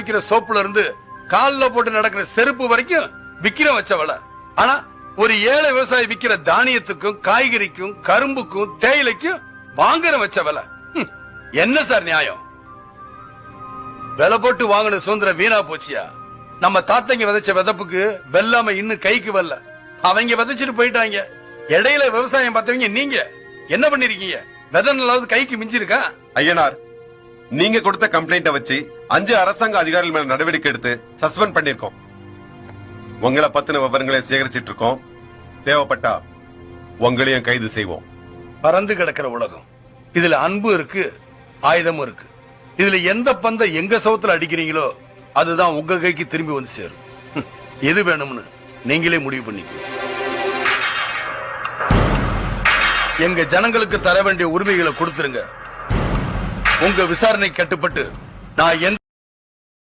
குளிக்கிற சோப்புல இருந்து கால்ல போட்டு நடக்கிற செருப்பு வரைக்கும் விக்கிற வச்ச ஆனா ஒரு ஏழை விவசாயி விக்கிற தானியத்துக்கும் காய்கறிக்கும் கரும்புக்கும் தேயிலைக்கும் வாங்குற வச்ச என்ன சார் நியாயம்? விலை போட்டு வாங்கின சுதந்திரம் வீணா போச்சியா? நம்ம தாத்தங்க விதைச்ச விதப்புக்கு வெல்லாம இன்னும் கைக்கு வரல. அவங்க விதைச்சிட்டு போயிட்டாங்க. இடையில விவசாயம் பார்த்தவங்க நீங்க என்ன பண்ணிருக்கீங்க? விதை நல்லாவது கைக்கு மிஞ்சிருக்கா? ஐயனார் நீங்க கொடுத்த கம்ப்ளைண்ட வச்சு அஞ்சு அரசாங்க அதிகாரிகள் மேல நடவடிக்கை எடுத்து சஸ்பெண்ட் பண்ணிருக்கோம் உங்களை பத்தின விவரங்களை சேகரிச்சிட்டு இருக்கோம் தேவைப்பட்டா உங்களையும் கைது செய்வோம். பறந்து கிடக்கிற உலகம். இதுல அன்பு இருக்கு ஆயுதமும் இருக்கு. இதுல எந்த பந்த எங்க சவுத்துல அடிக்கிறீங்களோ அதுதான் உங்க கைக்கு திரும்பி வந்து சேரும். எது வேணும்னு நீங்களே முடிவு பண்ணிக்க. எங்க ஜனங்களுக்கு தர வேண்டிய உரிமைகளை கொடுத்துருங்க. உங்க விசாரணை கட்டுப்பட்டு நான் எந்த